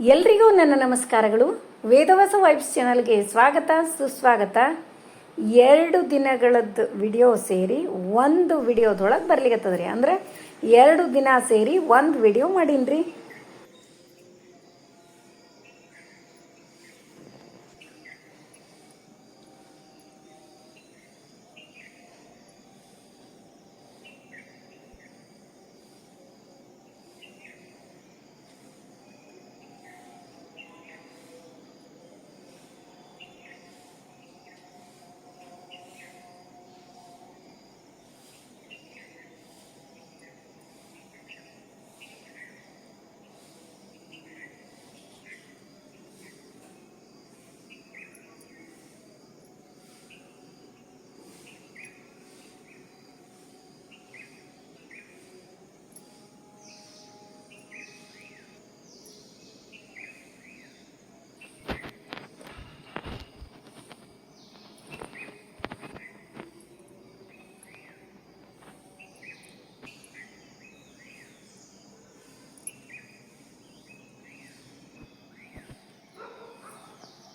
ಎಲ್ರಿಗೂ ನನ್ನ ನಮಸ್ಕಾರಗಳು. ವೇದವಾಸ ವೈಬ್ಸ್ ಚಾನಲ್ಗೆ ಸ್ವಾಗತ, ಸುಸ್ವಾಗತ. ಎರಡು ದಿನಗಳದ್ದು ವಿಡಿಯೋ ಸೇರಿ ಒಂದು ವಿಡಿಯೋದೊಳಗೆ ಬರ್ಲಿಕತ್ತದ್ರಿ. ಅಂದ್ರೆ ಎರಡು ದಿನ ಸೇರಿ ಒಂದು ವಿಡಿಯೋ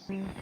嗯。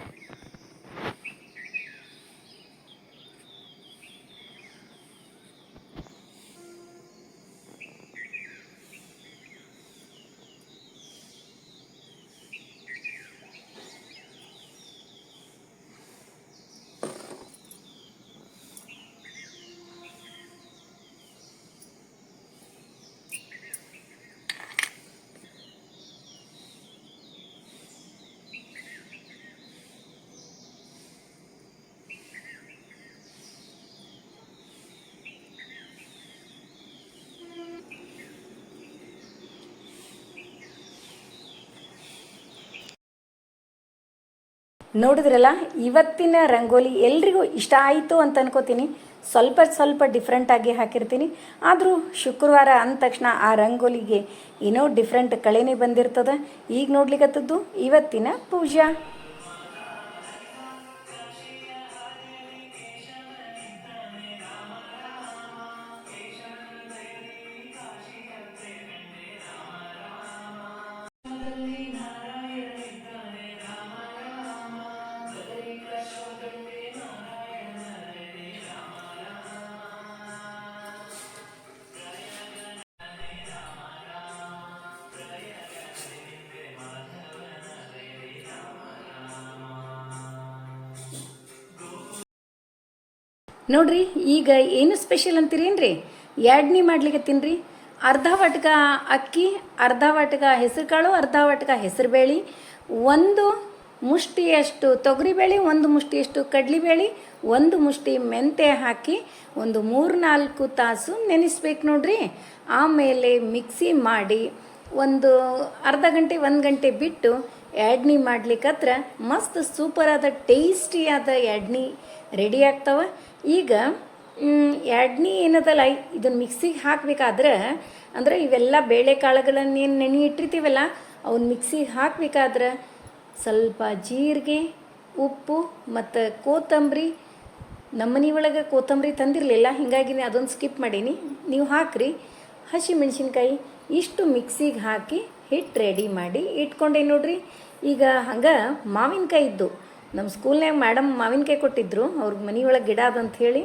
ನೋಡಿದ್ರಲ್ಲ, ಇವತ್ತಿನ ರಂಗೋಲಿ ಎಲ್ರಿಗೂ ಇಷ್ಟ ಆಯಿತು ಅಂತ ಅನ್ಕೋತೀನಿ. ಸ್ವಲ್ಪ ಸ್ವಲ್ಪ ಡಿಫ್ರೆಂಟಾಗಿ ಹಾಕಿರ್ತೀನಿ. ಆದರೂ ಶುಕ್ರವಾರ ಅಂದ ತಕ್ಷಣ ಆ ರಂಗೋಲಿಗೆ ಏನೋ ಡಿಫ್ರೆಂಟ್ ಕಳೆನೇ ಬಂದಿರ್ತದೆ. ಈಗ ನೋಡ್ಲಿಕ್ಕತ್ತದ್ದು ಇವತ್ತಿನ ಪೂಜಾ. ನೋಡ್ರಿ, ಈಗ ಏನು ಸ್ಪೆಷಲ್ ಅಂತೀರೇನ್ರಿ? ಎರಡನೇ ಮಾಡ್ಲಿಕ್ಕೆ ತಿನ್ರಿ ಅರ್ಧ ವಾಟಕ ಅಕ್ಕಿ, ಅರ್ಧ ವಾಟಕ ಹೆಸರುಕಾಳು, ಅರ್ಧ ವಾಟಕ ಹೆಸರುಬೇಳೆ, ಒಂದು ಮುಷ್ಟಿಯಷ್ಟು ತೊಗರಿಬೇಳೆ, ಒಂದು ಮುಷ್ಟಿಯಷ್ಟು ಕಡಲಿಬೇಳೆ, ಒಂದು ಮುಷ್ಟಿ ಮೆಂತೆ ಹಾಕಿ ಒಂದು ಮೂರು ನಾಲ್ಕು ತಾಸು ನೆನೆಸ್ಬೇಕು ನೋಡ್ರಿ. ಆಮೇಲೆ ಮಿಕ್ಸಿ ಮಾಡಿ ಒಂದು ಅರ್ಧ ಗಂಟೆ, ಒಂದು ಗಂಟೆ ಬಿಟ್ಟು ಎಡ್ನಿ ಮಾಡ್ಲಿಕ್ಕೆ ಹತ್ರ ಮಸ್ತ್ ಸೂಪರಾದ ಟೇಸ್ಟಿಯಾದ ಎಡ್ನಿ ರೆಡಿ ಆಗ್ತಾವೆ. ಈಗ ಎರಡನೇ ಏನದಲ್ಲ ಇದನ್ನು ಮಿಕ್ಸಿಗೆ ಹಾಕಬೇಕಾದ್ರೆ, ಅಂದ್ರೆ ಇವೆಲ್ಲ ಬೇಳೆಕಾಳುಗಳನ್ನೇನು ನೆನೆ ಇಟ್ಟಿರ್ತೀವಲ್ಲ ಅವನ್ನ ಮಿಕ್ಸಿಗೆ ಹಾಕಬೇಕಾದ್ರೆ ಸ್ವಲ್ಪ ಜೀರಿಗೆ, ಉಪ್ಪು ಮತ್ತು ಕೋತಂಬರಿ ನಮ್ಮನೆ ಒಳಗೆ ಕೊತ್ತಂಬರಿ ತಂದಿರಲಿಲ್ಲ, ಹೀಗಾಗಿ ಅದೊಂದು ಸ್ಕಿಪ್ ಮಾಡೀನಿ. ನೀವು ಹಾಕ್ರಿ. ಹಸಿ ಮೆಣಸಿನ್ಕಾಯಿ ಇಷ್ಟು ಮಿಕ್ಸಿಗೆ ಹಾಕಿ ಹಿಟ್ಟು ರೆಡಿ ಮಾಡಿ ಇಟ್ಕೊಂಡೆ ನೋಡ್ರಿ. ಈಗ ಹಂಗೆ ಮಾವಿನಕಾಯಿ ಇದ್ದು ನಮ್ಮ ಸ್ಕೂಲ್ನಾಗ ಮೇಡಮ್ ಮಾವಿನಕಾಯಿ ಕೊಟ್ಟಿದ್ರು. ಅವ್ರಿಗೆ ಮನೆಯೊಳಗೆ ಗಿಡ ಅದಂಥೇಳಿ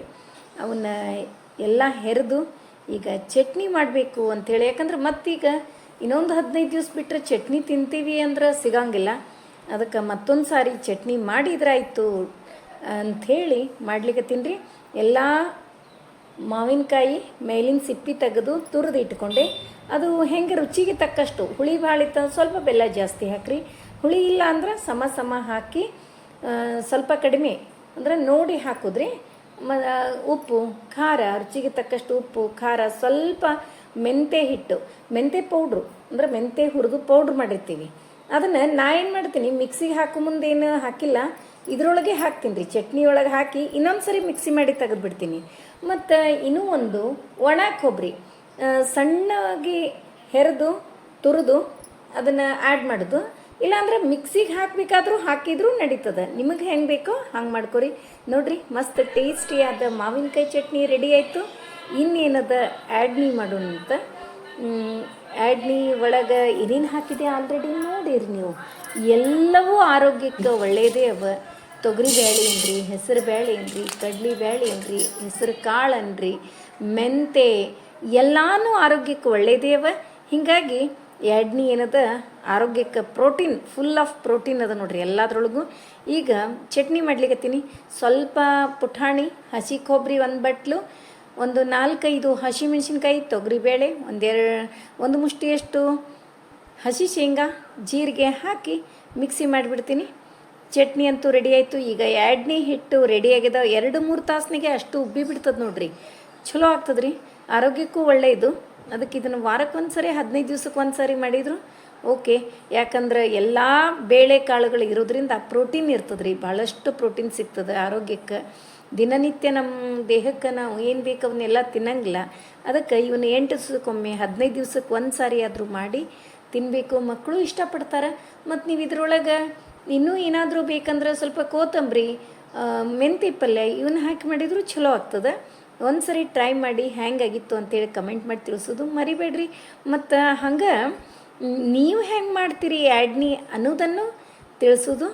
ಅವನ್ನ ಎಲ್ಲ ಹೆರೆದು ಈಗ ಚಟ್ನಿ ಮಾಡಬೇಕು ಅಂಥೇಳಿ ಯಾಕಂದ್ರೆ ಮತ್ತೀಗ ಇನ್ನೊಂದು ಹದಿನೈದು ದಿವಸ ಬಿಟ್ಟರೆ ಚಟ್ನಿ ತಿಂತೀವಿ ಅಂದ್ರೆ ಸಿಗಂಗಿಲ್ಲ. ಅದಕ್ಕೆ ಮತ್ತೊಂದು ಸಾರಿ ಚಟ್ನಿ ಮಾಡಿದ್ರಾಯ್ತು ಅಂಥೇಳಿ ಮಾಡ್ಲಿಕ್ಕೆ ತಿನ್ರಿ ಎಲ್ಲ ಮಾವಿನಕಾಯಿ ಮೇಲಿನ ಸಿಪ್ಪಿ ತೆಗೆದು ತುರಿದು ಇಟ್ಕೊಂಡೆ. ಅದು ಹೆಂಗೆ ರುಚಿಗೆ ತಕ್ಕಷ್ಟು ಹುಳಿ ಭಾಳ ಇತ್ತು ಸ್ವಲ್ಪ ಬೆಲ್ಲ ಜಾಸ್ತಿ ಹಾಕ್ರಿ. ಹುಳಿ ಇಲ್ಲ ಅಂದ್ರೆ ಸಮ ಸಮ ಹಾಕಿ ಸ್ವಲ್ಪ ಕಡಿಮೆ ಅಂದ್ರೆ ನೋಡಿ ಹಾಕಿದ್ರಿ ಮ ಉಪ್ಪು, ಖಾರ, ರುಚಿಗೆ ತಕ್ಕಷ್ಟು ಉಪ್ಪು, ಖಾರ, ಸ್ವಲ್ಪ ಮೆಂತೆ ಹಿಟ್ಟು, ಮೆಂತೆ ಪೌಡ್ರು, ಅಂದ್ರೆ ಮೆಂತೆ ಹುರಿದು ಪೌಡ್ರ್ ಮಾಡಿರ್ತೀವಿ. ಅದನ್ನು ನಾ ಏನು ಮಾಡ್ತೀನಿ, ಮಿಕ್ಸಿಗೆ ಹಾಕೋ ಮುಂದೆ ಏನು ಹಾಕಿಲ್ಲ, ಇದರೊಳಗೆ ಹಾಕ್ತೀನಿ ರೀ. ಚಟ್ನಿ ಒಳಗೆ ಹಾಕಿ ಇನ್ನೊಂದು ಸರಿ ಮಿಕ್ಸಿ ಮಾಡಿ ತೆಗೆದುಬಿಡ್ತೀನಿ. ಮತ್ತು ಇನ್ನೂ ಒಂದು ಒಣ ಕೊಬ್ಬರಿ ಸಣ್ಣವಾಗಿ ಹೆರೆದು, ತುರಿದು ಅದನ್ನು ಆ್ಯಡ್ ಮಾಡೋದು. ಇಲ್ಲಾಂದ್ರೆ ಮಿಕ್ಸಿಗೆ ಹಾಕಬೇಕಾದ್ರೂ ಹಾಕಿದ್ರೂ ನಡೀತದೆ. ನಿಮಗೆ ಹೆಂಗೆ ಬೇಕೋ ಹಂಗೆ ಮಾಡ್ಕೊರಿ. ನೋಡ್ರಿ, ಮಸ್ತ್ ಟೇಸ್ಟಿಯಾದ ಮಾವಿನಕಾಯಿ ಚಟ್ನಿ ರೆಡಿ ಆಯಿತು. ಇನ್ನೇನದ ಆ್ಯಡ್ನಿ ಮಾಡೋಣ ಅಂತ. ಆ್ಯಡ್ನಿ ಒಳಗೆ ಏನೇನು ಹಾಕಿದೆ ಆಲ್ರೆಡಿ ನೋಡಿರಿ ನೀವು. ಎಲ್ಲವೂ ಆರೋಗ್ಯಕ್ಕೆ ಒಳ್ಳೆಯದೇ ಅವ. ತೊಗರಿ ಬೇಳೆ ಏನ್ರಿ, ಹೆಸರು ಬೇಳೆ ಏನ್ರಿ, ಕಡ್ಲಿ ಬೇಳೆ ಏನ್ರಿ, ಹೆಸರು ಕಾಳು ಅನ್ರಿ ಮೆಂತೆ, ಎಲ್ಲಾನು ಆರೋಗ್ಯಕ್ಕೆ ಒಳ್ಳೆಯದೇ ಅವ. ಹೀಗಾಗಿ ಎಡ್ನಿ ಏನದ? ಆರೋಗ್ಯಕ್ಕೆ ಪ್ರೋಟೀನ್ ಫುಲ್ ಆಫ್ ಪ್ರೋಟೀನ್ ಅದ ನೋಡ್ರಿ ಎಲ್ಲದ್ರೊಳಗೂ. ಈಗ ಚಟ್ನಿ ಮಾಡ್ಲಿಕ್ಕತ್ತೀನಿ ಸ್ವಲ್ಪ ಪುಟಾಣಿ, ಹಸಿ ಕೊಬ್ಬರಿ ಒಂದು ಬಟ್ಲು, ಒಂದು ನಾಲ್ಕೈದು ಹಸಿಮೆಣಸಿನ್ಕಾಯಿ ತೊಗರಿಬೇಳೆ ಒಂದೆರಡು ಒಂದು ಮುಷ್ಟಿಯಷ್ಟು ಹಸಿ ಶೇಂಗಾ, ಜೀರಿಗೆ ಹಾಕಿ ಮಿಕ್ಸಿ ಮಾಡಿಬಿಡ್ತೀನಿ. ಚಟ್ನಿ ಅಂತೂ ರೆಡಿ ಆಯಿತು. ಈಗ ಎಡ್ನಿ ಹಿಟ್ಟು ರೆಡಿ ಆಗ್ಯದ. ಎರಡು ಮೂರು ತಾಸನಿಗೆ ಅಷ್ಟು ಉಬ್ಬಿ ಬಿಡ್ತದೆ ನೋಡ್ರಿ. ಚಲೋ ಆಗ್ತದ್ರಿ. ಆರೋಗ್ಯಕ್ಕೂ ಒಳ್ಳೆಯದು. ಅದಕ್ಕೆ ಇದನ್ನು ವಾರಕ್ಕೆ ಒಂದು ಸರಿ ಹದಿನೈದು ದಿವ್ಸಕ್ಕೆ ಒಂದು ಸರಿ ಮಾಡಿದರು. ಓಕೆ, ಯಾಕಂದ್ರೆ ಎಲ್ಲ ಬೇಳೆ ಕಾಳುಗಳು ಇರೋದ್ರಿಂದ ಪ್ರೋಟೀನ್ ಇರ್ತದೆ ರೀ ಭಾಳಷ್ಟು ಪ್ರೋಟೀನ್ ಸಿಗ್ತದೆ ಆರೋಗ್ಯಕ್ಕೆ. ದಿನನಿತ್ಯ ನಮ್ಮ ದೇಹಕ್ಕೆ ನಾವು ಏನು ಬೇಕು ಅವನ್ನೆಲ್ಲ ತಿನ್ನಂಗಿಲ್ಲ. ಅದಕ್ಕೆ ಇವನ್ನ ಎಂಟು ದಿವಸಕ್ಕೊಮ್ಮೆ, ಹದಿನೈದು ದಿವ್ಸಕ್ಕೆ ಒಂದು ಸಾರಿ ಆದರೂ ಮಾಡಿ ತಿನ್ನಬೇಕು ಮಕ್ಕಳು ಇಷ್ಟಪಡ್ತಾರೆ. ಮತ್ತು ನೀವು ಇದ್ರೊಳಗೆ ಇನ್ನೂ ಏನಾದರೂ ಬೇಕಂದ್ರೆ ಸ್ವಲ್ಪ ಕೋತಂಬರಿ ಮೆಂತಿ ಪಲ್ಯ ಇವನ್ನ ಹಾಕಿ ಮಾಡಿದರೂ ಚಲೋ ಆಗ್ತದೆ. ಒಂದು ಸರಿ ಟ್ರೈ ಮಾಡಿ ಹೆಂಗಾಗಿತ್ತು ಅಂತೇಳಿ ಕಮೆಂಟ್ ಮಾಡಿ ತಿಳಿಸೋದು ಮರಿಬೇಡ್ರಿ. ಮತ್ತು ಹಂಗೆ ನೀವು ಹೆಂಗೆ ಮಾಡ್ತೀರಿ ಆ್ಯಡ್ನಿ ಅನ್ನೋದನ್ನು ತಿಳಿಸೋದು.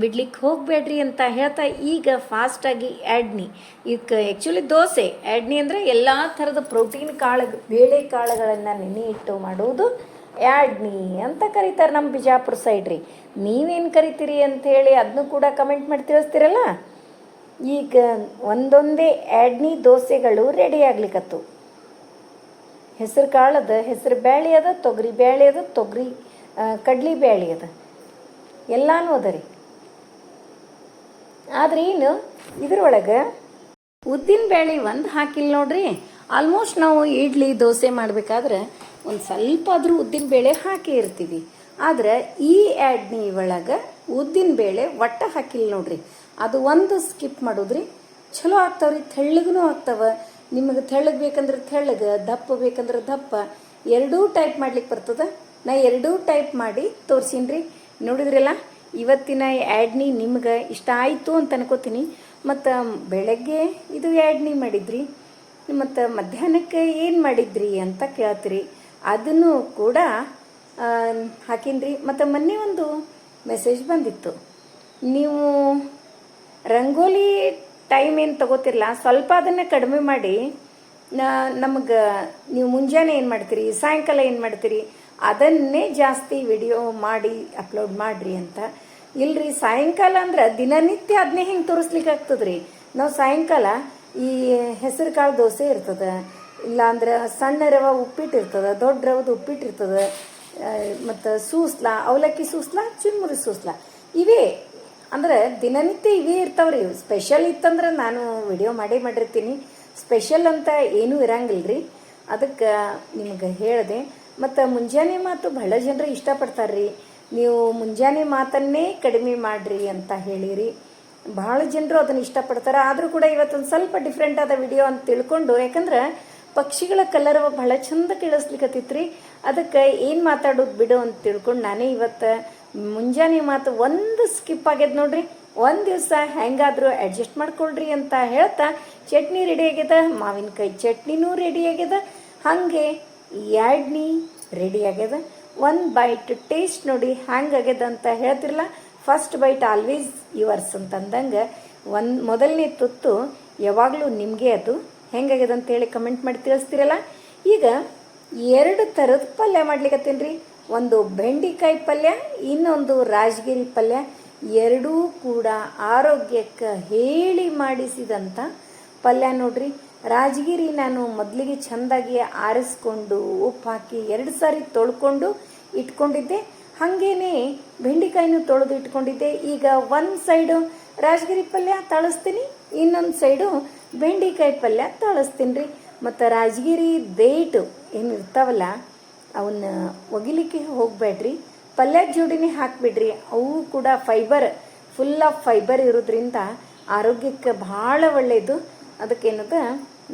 ಬಿಡ್ಲಿಕ್ಕೆ ಹೋಗಬೇಡ್ರಿ ಅಂತ ಹೇಳ್ತಾ ಈಗ ಫಾಸ್ಟಾಗಿ ಆ್ಯಡ್ನಿ ಇದಕ್ಕೆ ಆ್ಯಕ್ಚುಲಿ ದೋಸೆ. ಆ್ಯಡ್ನಿ ಅಂದರೆ ಎಲ್ಲ ಥರದ ಪ್ರೋಟೀನ್ ಕಾಳು ಬೇಳೆ ಕಾಳುಗಳನ್ನು ನೆನೆ ಇಟ್ಟು ಮಾಡುವುದು ಆ್ಯಡ್ನಿ ಅಂತ ಕರೀತಾರೆ ನಮ್ಮ ಬಿಜಾಪುರ ಸೈಡ್ ರೀ. ನೀವೇನು ಕರಿತೀರಿ ಅಂಥೇಳಿ ಅದನ್ನು ಕೂಡ ಕಮೆಂಟ್ ಮಾಡಿ ತಿಳಿಸ್ತೀರಲ್ಲ? ಈಗ ಒಂದೊಂದೇ ಆ್ಯಡ್ನಿ ದೋಸೆಗಳು ರೆಡಿ ಆಗ್ಲಿಕ್ಕತ್ತು ಹೆಸರು ಕಾಳದ, ಹೆಸರು ಬ್ಯಾಳಿ ಅದ, ತೊಗರಿ ಬ್ಯಾಳಿ ಅದ, ತೊಗರಿ ಕಡ್ಲಿ ಬ್ಯಾಳಿ ಅದ. ಎಲ್ಲಾನು ಅದ ರೀ. ಆದ್ರೆ ಏನು ಇದ್ರೊಳಗೆ ಉದ್ದಿನ ಬ್ಯಾಳಿ ಒಂದು ಹಾಕಿಲ್ಲ ನೋಡ್ರಿ ಆಲ್ಮೋಸ್ಟ್ ನಾವು ಇಡ್ಲಿ ದೋಸೆ ಮಾಡಬೇಕಾದ್ರೆ ಒಂದು ಸ್ವಲ್ಪ ಆದರೂ ಉದ್ದಿನ ಬೇಳೆ ಹಾಕಿ ಇರ್ತೀವಿ. ಆದ್ರೆ ಈ ಆ್ಯಡ್ನಿ ಒಳಗೆ ಉದ್ದಿನ ಬೇಳೆ ಒಟ್ಟ ಹಾಕಿಲ್ಲ ನೋಡ್ರಿ ಅದು ಒಂದು ಸ್ಕಿಪ್ ಮಾಡೋದ್ರಿ. ಚಲೋ ಆಗ್ತಾವ್ರಿ ತೆಳ್ಳಗೂ ಆಗ್ತಾವ. ನಿಮಗೆ ತೆಳ್ಳಗೆ ಬೇಕಂದ್ರೆ ತೆಳ್ಳಗೆ, ದಪ್ಪ ಬೇಕಂದ್ರೆ ದಪ್ಪ, ಎರಡೂ ಟೈಪ್ ಮಾಡ್ಲಿಕ್ಕೆ ಬರ್ತದ. ನಾ ಎರಡೂ ಟೈಪ್ ಮಾಡಿ ತೋರಿಸಿನ್ರಿ. ನೋಡಿದ್ರಲ್ಲ, ಇವತ್ತಿನ ಆ್ಯಡ್ನಿ ನಿಮ್ಗೆ ಇಷ್ಟ ಆಯಿತು ಅಂತ ಅನ್ಕೋತೀನಿ. ಮತ್ತು ಬೆಳಗ್ಗೆ ಇದು ಆ್ಯಡ್ನಿ ಮಾಡಿದ್ರಿ. ಮತ್ತು ಮಧ್ಯಾಹ್ನಕ್ಕೆ ಏನು ಮಾಡಿದ್ರಿ ಅಂತ ಕೇಳ್ತೀರಿ. ಅದನ್ನು ಕೂಡ ಹಾಕಿನ್ರಿ. ಮತ್ತು ಮೊನ್ನೆ ಒಂದು ಮೆಸೇಜ್ ಬಂದಿತ್ತು. ನೀವು ರಂಗೋಲಿ ಟೈಮ್ ಏನು ತಗೋತಿರಲ್ಲ ಸ್ವಲ್ಪ ಅದನ್ನು ಕಡಿಮೆ ಮಾಡಿ ನಮಗೆ ನೀವು ಮುಂಜಾನೆ ಏನು ಮಾಡ್ತೀರಿ? ಸಾಯಂಕಾಲ ಏನು ಮಾಡ್ತೀರಿ? ಅದನ್ನೇ ಜಾಸ್ತಿ ವಿಡಿಯೋ ಮಾಡಿ ಅಪ್ಲೋಡ್ ಮಾಡಿರಿ ಅಂತ. ಇಲ್ರಿ, ಸಾಯಂಕಾಲ ಅಂದ್ರೆ ದಿನನಿತ್ಯ ಅದನ್ನೇ ಹೆಂಗೆ ತೋರಿಸ್ಲಿಕ್ಕೆ ಆಗ್ತದ್ರಿ. ನಾವು ಸಾಯಂಕಾಲ ಈ ಹೆಸರು ಕಾಳು ದೋಸೆ ಇರ್ತದ, ಇಲ್ಲಾಂದ್ರೆ ಸಣ್ಣ ರವ ಉಪ್ಪಿಟ್ಟು ಇರ್ತದ, ದೊಡ್ಡ ರವದ ಉಪ್ಪಿಟ್ಟು ಇರ್ತದ ಮತ್ತು ಸೂಸ್ಲಾ, ಅವಲಕ್ಕಿ ಸೂಸ್ಲಾ ಚುರುಮುರಿ ಸೂಸ್ಲಾ, ಇವೇ ಅಂದ್ರೆ ದಿನನಿತ್ಯ ಇವೇ ಇರ್ತಾವ್ರಿ. ಸ್ಪೆಷಲ್ ಇತ್ತಂದ್ರೆ ನಾನು ವಿಡಿಯೋ ಮಾಡೇ ಮಾಡಿರ್ತೀನಿ. ಸ್ಪೆಷಲ್ ಅಂತ ಏನೂ ಇರಂಗಿಲ್ಲ ರೀ ಅದಕ್ಕೆ ನಿಮ್ಗೆ ಹೇಳಿದೆ. ಮತ್ತು ಮುಂಜಾನೆ ಮಾತು ಬಹಳ ಜನರು ಇಷ್ಟಪಡ್ತಾರ್ರಿ. ನೀವು ಮುಂಜಾನೆ ಮಾತನ್ನೇ ಕಡಿಮೆ ಮಾಡ್ರಿ ಅಂತ ಹೇಳಿರಿ. ಭಾಳ ಜನರು ಅದನ್ನು ಇಷ್ಟಪಡ್ತಾರೆ. ಆದರೂ ಕೂಡ ಇವತ್ತೊಂದು ಸ್ವಲ್ಪ ಡಿಫ್ರೆಂಟ್ ಆದ ವಿಡಿಯೋ ಅಂತ ತಿಳ್ಕೊಂಡು, ಯಾಕಂದ್ರೆ ಪಕ್ಷಿಗಳ ಕಲರ್ ಬಹಳ ಚಂದ ಕೇಳಿಸ್ಲಿಕ್ಕತ್ತಿತ್ರಿ ಅದಕ್ಕೆ ಏನು ಮಾತಾಡೋದು ಬಿಡು ಅಂತ ತಿಳ್ಕೊಂಡು ನಾನೇ ಇವತ್ತು ಮುಂಜಾನೆ ಮಾತು ಒಂದು ಸ್ಕಿಪ್ ಆಗ್ಯದ ನೋಡ್ರಿ. ಒಂದು ದಿವಸ ಹೆಂಗಾದರೂ ಅಡ್ಜಸ್ಟ್ ಮಾಡ್ಕೊಳ್ರಿ ಅಂತ ಹೇಳ್ತಾ ಚಟ್ನಿ ರೆಡಿ ಆಗ್ಯದ, ಮಾವಿನಕಾಯಿ ಚಟ್ನಿನೂ ರೆಡಿ ಆಗ್ಯದ, ಹಾಗೆ ಎಡ್ನಿ ರೆಡಿ ಆಗ್ಯದ. ಒಂದು ಬೈಟ್ ಟೇಸ್ಟ್ ನೋಡಿ ಹ್ಯಾಂಗಾಗ್ಯದ ಅಂತ ಹೇಳ್ತಿರಲ್ಲ ಫಸ್ಟ್ ಬೈಟ್ ಆಲ್ವೇಸ್ ಯುವರ್ಸ್ ಅಂತಂದಂಗೆ ಒಂದು ಮೊದಲನೇ ತುತ್ತು ಯಾವಾಗಲೂ ನಿಮಗೆ ಅದು ಹೆಂಗಾಗ್ಯದ ಅಂತೇಳಿ ಕಮೆಂಟ್ ಮಾಡಿ ತಿಳಿಸ್ತಿರಲ್ಲ. ಈಗ ಎರಡು ಥರದ ಪಲ್ಯ ಮಾಡ್ಲಿಕ್ಕತ್ತೀನಿ ರೀ. ಒಂದು ಬೆಂಡಿಕಾಯಿ ಪಲ್ಯ, ಇನ್ನೊಂದು ರಾಜಗಿರಿ ಪಲ್ಯ, ಎರಡೂ ಕೂಡ ಆರೋಗ್ಯಕ್ಕೆ ಹೇಳಿ ಮಾಡಿಸಿದಂಥ ಪಲ್ಯ ನೋಡ್ರಿ. ರಾಜಗಿರಿ ನಾನು ಮೊದಲಿಗೆ ಚೆಂದಾಗಿ ಆರಿಸ್ಕೊಂಡು ಉಪ್ಪು ಹಾಕಿ ಎರಡು ಸಾರಿ ತೊಳ್ಕೊಂಡು ಇಟ್ಕೊಂಡಿದ್ದೆ. ಹಾಗೇನೆ ಬೆಂಡಿಕಾಯಿನೂ ತೊಳೆದು ಇಟ್ಕೊಂಡಿದ್ದೆ. ಈಗ ಒಂದು ಸೈಡು ರಾಜಗಿರಿ ಪಲ್ಯ ತಳಿಸ್ತೀನಿ, ಇನ್ನೊಂದು ಸೈಡು ಬೆಂಡಿಕಾಯಿ ಪಲ್ಯ ತಳಿಸ್ತೀನಿ ರೀ. ಮತ್ತು ರಾಜಗಿರಿ ದೇಟು ಏನು ಇರ್ತಾವಲ್ಲ ಅವನ್ನ ಒಗಿಲಿಕ್ಕೆ ಹೋಗಬೇಡ್ರಿ. ಪಲ್ಯ ಜೋಡಿನೇ ಹಾಕಿಬಿಡ್ರಿ. ಅವು ಕೂಡ ಫೈಬರ್ ಫುಲ್ ಆಫ್ ಫೈಬರ್ ಇರೋದ್ರಿಂದ ಆರೋಗ್ಯಕ್ಕೆ ಭಾಳ ಒಳ್ಳೆಯದು ಅದಕ್ಕೇನದ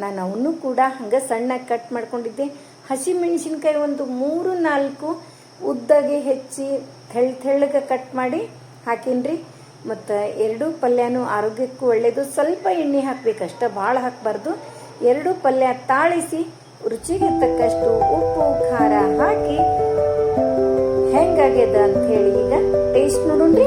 ನಾನು ಅವನ್ನೂ ಕೂಡ ಹಂಗೆ ಸಣ್ಣ ಕಟ್ ಮಾಡ್ಕೊಂಡಿದ್ದೆ. ಹಸಿ ಮೆಣಸಿನ್ಕಾಯಿ ಒಂದು ಮೂರು ನಾಲ್ಕು ಉದ್ದಗೆ ಹೆಚ್ಚಿ ತೆಳ್ ತೆಳ್ಳಗೆ ಕಟ್ ಮಾಡಿ ಹಾಕೀನ್ರಿ. ಮತ್ತು ಎರಡೂ ಪಲ್ಯನೂ ಆರೋಗ್ಯಕ್ಕೂ ಒಳ್ಳೆಯದು ಸ್ವಲ್ಪ ಎಣ್ಣೆ ಹಾಕ್ಬೇಕಷ್ಟ, ಭಾಳ ಹಾಕಬಾರ್ದು. ಎರಡೂ ಪಲ್ಯ ತಾಳಿಸಿ ರುಚಿಗೆ ತಕ್ಕಷ್ಟು ಉಪ್ಪು ಖಾರ ಹಾಕಿ ಹೆಂಗಾಗ್ಯದ ಅಂತ ಹೇಳಿ ಈಗ ಟೇಸ್ಟ್ ನೋಡೋಣ್ರಿ.